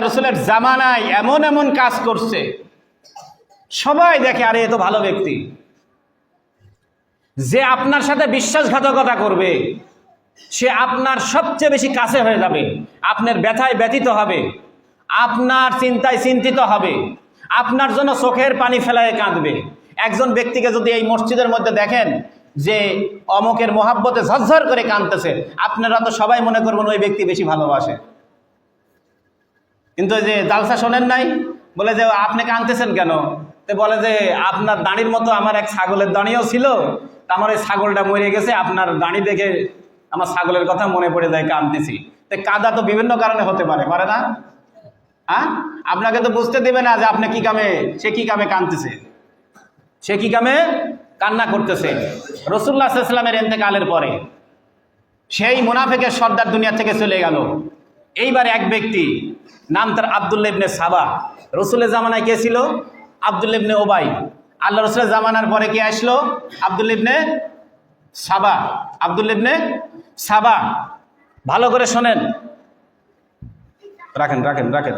রসুলের জামানায় এমন এমন কাজ করছে। সবাই দেখে, আরে, এ তো ভালো ব্যক্তি। যে আপনার সাথে বিশ্বাসঘাতকতা করবে, সে আপনার সবচেয়ে বেশি কাছে হয়ে যাবে। আপনার ব্যথায় ব্যতীত হবে, আপনার চিন্তায় চিন্তিত হবে, আপনার জন্য চোখের পানি ফেলায় কাঁদবে। একজন ব্যক্তিকে যদি এই মসজিদের মধ্যে দেখেন, যে অমকের মোহাব্বতে ঝরঝর করে কাঁদতেছে, আপনারা তো সবাই মনে করবেন ওই ব্যক্তি বেশি ভালোবাসে। কিন্তু যে জালসা শোনেন নাই? বলে যে, আপনি কাঁদতেছেন কেন? তো বলে যে, আপনার দাঁড়ির মতো আমার এক ছাগলের দাঁড়িয়েও ছিল। আমার ওই ছাগলটা মরে গেছে। আপনার দাঁড়ি দেখে আমার ছাগলের কথা মনে পড়ে যায়, কাঁদতেছি। তো কাদা তো বিভিন্ন কারণে হতে পারে পারে না? হ্যাঁ? আপনাকে তো বুঝতে দেবে না যে আপনি কি কামে, সে কি কামে কাঁদতেছে। সে কি কামে কান্না করতেছে। রসুল্লাহ ইসলামের এতেকালের পরে, সেই মুনাফেকের সর্দার দুনিয়া থেকে চলে গেল। এইবার এক ব্যক্তি, নাম তার আবদুল্লা ইবনে সাবা। রসুলের জামানায় কে ছিল? আবদুল্লা ইবনে ওবাই। আল্লাহ রসুলের জামানার পরে কে আসলো? আবদুল ইবনে সাবা। আবদুল ইবনে সাবা। ভালো করে শোনেন। রাখেন রাখেন রাখেন।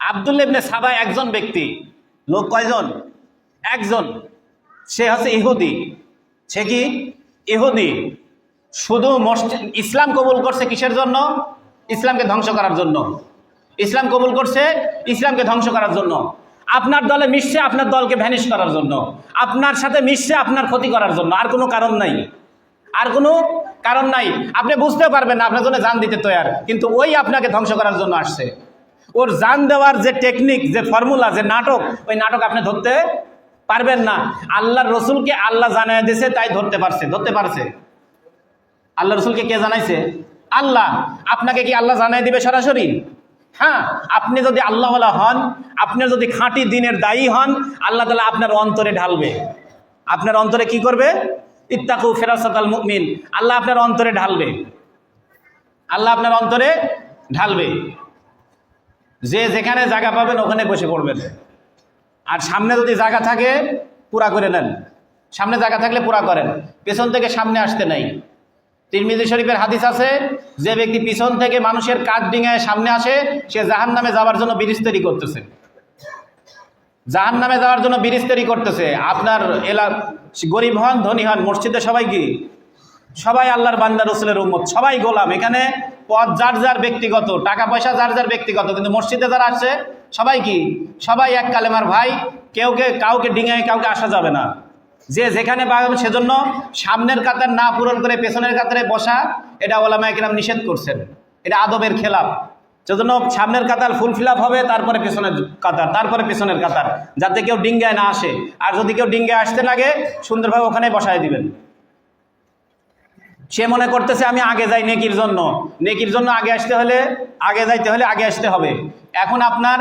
আবদুল্লা ইবনে সাবা একজন ব্যক্তি। লোক কয়জন? একজন। সে হচ্ছে ইহুদি। সে কি? ইহুদি। শুধু মসজিদ ইসলাম কবুল করছে কিসের জন্য? ইসলামকে ধ্বংস করার জন্য। ইসলাম কবুল করছে ইসলামকে ধ্বংস করার জন্য। আপনার দলে মিশছে আপনার দলকে ভ্যানিশ করার জন্য। আপনার সাথে মিশছে আপনার ক্ষতি করার জন্য। আর কোনো কারণ নাই। আর কোনো কারণ নাই। আপনি বুঝতে পারবেন না, আপনার জন্য জান দিতে তৈয়ার। কিন্তু ওই আপনাকে ধ্বংস করার জন্য আসছে। ওর জান দেওয়ার যে টেকনিক যে ফর্মুলা যে নাটক, ওই নাটক আপনি ধরতে পারবেন না। আল্লাহর রসুলকে আল্লাহ জানাই দিয়েছে তাই ধরতে পারছে ধরতে পারছে। আল্লাহ রসুলকে কে জানাইছে? আল্লাহ। আপনাকে কি আল্লাহ জানাই দিবে সরাসরি? হ্যাঁ আপনি যদি আল্লাহওয়ালা হন, আপনি যদি খাঁটি দিনের দায়ী হন, আল্লাহ তালা আপনার অন্তরে ঢালবে। আপনার অন্তরে কি করবে? ইত্তাকু ফেরাসাত আল মুমিন। আল্লাহ আপনার অন্তরে ঢালবে। আল্লাহ আপনার অন্তরে ঢালবে। যে যেখানে জায়গা পাবেন, ওখানে বসে পড়বেন। আর সামনে যদি জায়গা থাকে, পুরা করে নেন। সামনে জায়গা থাকলে পুরা করেন। পেছন থেকে সামনে আসতে নাই। তিরমিজি শরীফের হাদিস আছে, যে ব্যক্তি পিছন থেকে মানুষের কাজ ডিঙায় সামনে আসে, সে জাহান নামে যাওয়ার জন্য বিরিস্তারি করতেছে। জাহান নামে যাওয়ার জন্য বিরিস্তারি করতেছে। আপনার এলা, গরিব হন, ধনী হন, মসজিদে সবাই কি? সবাই আল্লাহর বান্দা, রসুলের উম্মত। সবাই গোলাম। এখানে পদ যার যার ব্যক্তিগত, টাকা পয়সা যার যার ব্যক্তিগত, কিন্তু মসজিদে যারা আসছে সবাই কি? সবাই এক কালেমার ভাই কেউ কে কাউকে ডিঙায়, কাউকে আসা যাবে না। যে যেখানে পাবেন সেজন্য সামনের কাতার না পূরণ করে পেছনের কাতারে বসা, এটা ওলামা একরাম নিষেধ করছেন। এটা আদবের খেলাপ। সেজন্য সামনের কাতার ফুল ফিল হবে, তারপরে পেছনের কাতার, তারপরে পেছনের কাতার, যাতে কেউ ডিঙ্গায় না আসে। আর যদি কেউ ডিঙ্গায় আসতে লাগে, সুন্দরভাবে ওখানে বসায় দিবেন। সে মনে করতেছে, আমি আগে যাই নেকির জন্য। নেকির জন্য আগে আসতে হলে, আগে যাইতে হলে আগে আসতে হবে। এখন আপনার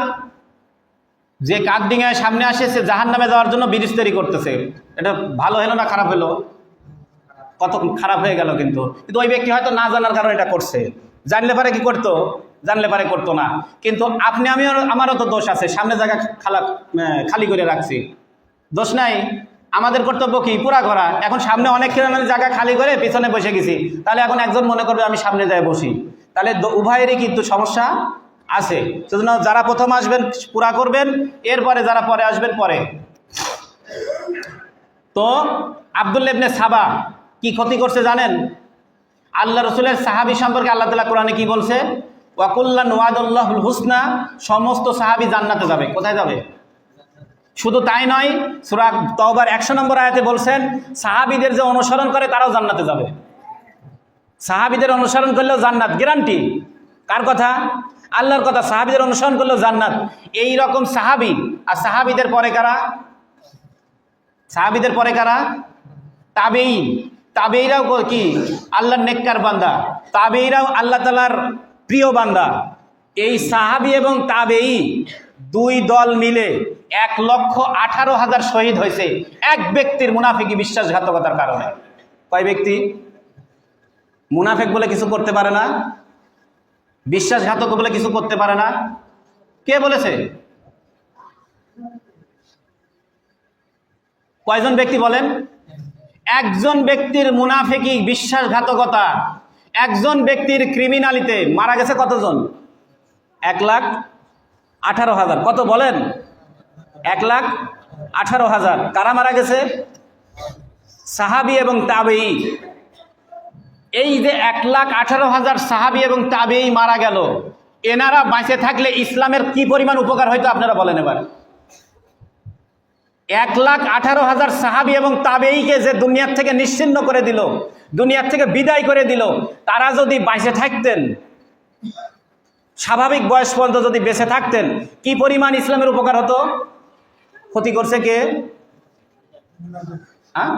যে কাকডিঙায় সামনে আসে, সে জাহান নামে যাওয়ার জন্য ব্রিজ তৈরি করতেছে। এটা ভালো হলো না খারাপ হলো? কত খারাপ হয়ে গেল কিন্তু। কিন্তু ওই ব্যক্তি হয়তো না জানার কারণে এটা করছে। জানলে পারে কি করতো? জানলে পারে করতো না। কিন্তু আপনি আমিও আমারও তো দোষ আছে। সামনে জায়গা খালা খালি করে রাখছি। দোষ নাই। আমাদের কর্তব্য কি? পুরা করা। এখন সামনে অনেক জায়গা খালি করে পিছনে বসে গেছি। তাহলে এখন একজন মনে করবে, আমি সামনে যায় বসি। তাহলে উভয়েরই কিন্তু সমস্যা আছে। সেজন্য যারা প্রথম আসবেন, পুরা করবেন, এরপরে যারা পরে আসবেন, পরে। তো আবদুল্লা ইবনে সাবা কি ক্ষতি করছে জানেন? আল্লাহ রসুলের সাহাবি সম্পর্কে আল্লাহ তালা কোরআনে কি বলছে? ওয়াকুল্লান ওয়াদুল্লাহুল হুসনা, সমস্ত সাহাবি জান্নাতে যাবে। কোথায় যাবে? শুধু তাই নয়, সুরা তওবার একশো নম্বর আয়াতে বলছেন, সাহাবিদের যে অনুসরণ করে তারাও জান্নাতে যাবে। সাহাবিদের অনুসরণ করলেও জান্নাত গ্যারান্টি কার কথা? আল্লাহর কথা সাহাবিদের অনুসরণ করলেও জান্নাত। এই রকম সাহাবি, আর সাহাবিদের পরে কারা? সাহাবিদের পরে কারা? তাবেই তাবেইরাও কি? আল্লাহর নেককার বান্দা। তাবেইরাও আল্লাহ তালার প্রিয় বান্দা। এই সাহাবি এবং তাবেই দুই দল মিলে এক লক্ষ আঠারো হাজার শহীদ হয়েছে এক ব্যক্তির মুনাফিকি বিশ্বাসঘাতকতার কারণে। কয় ব্যক্তি? মুনাফেক বলে কিছু করতে পারে না। বিশ্বাসঘাতক বলে কিছু করতে পারে না। কে বলেছে? কয়জন ব্যক্তি বলেন? একজন ব্যক্তির মুনাফেকি বিশ্বাসঘাতকতা, একজন ব্যক্তির ক্রিমিনালিতে মারা গেছে কতজন? এক লাখ আঠারো হাজার। কত বলেন? এক লাখ আঠারো হাজার। কারা মারা গেছে? সাহাবি এবং তাবেই এই যে এক লাখ আঠারো হাজার সাহাবি এবং তাবেই মারা গেল, এনারা বাঁচে থাকলে ইসলামের কি পরিমাণ উপকার হয়তো আপনারা বলেন এবার? এক লাখ আঠারো হাজার সাহাবি এবং তাবেইকে যে দুনিয়ার থেকে নিশ্চিন্ন করে দিল, দুনিয়ার থেকে বিদায় করে দিল, তারা যদি বাঁচে থাকতেন, স্বাভাবিক বয়স পর্যন্ত যদি বেঁচে থাকতেন, কি পরিমাণ ইসলামের উপকার হতো? ক্ষতি করছে কে? হ্যাঁ?